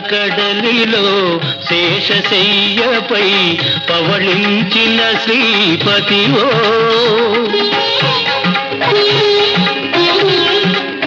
పాలకడలిలో శేషశయ్యపై పవళించిన శ్రీపతివో.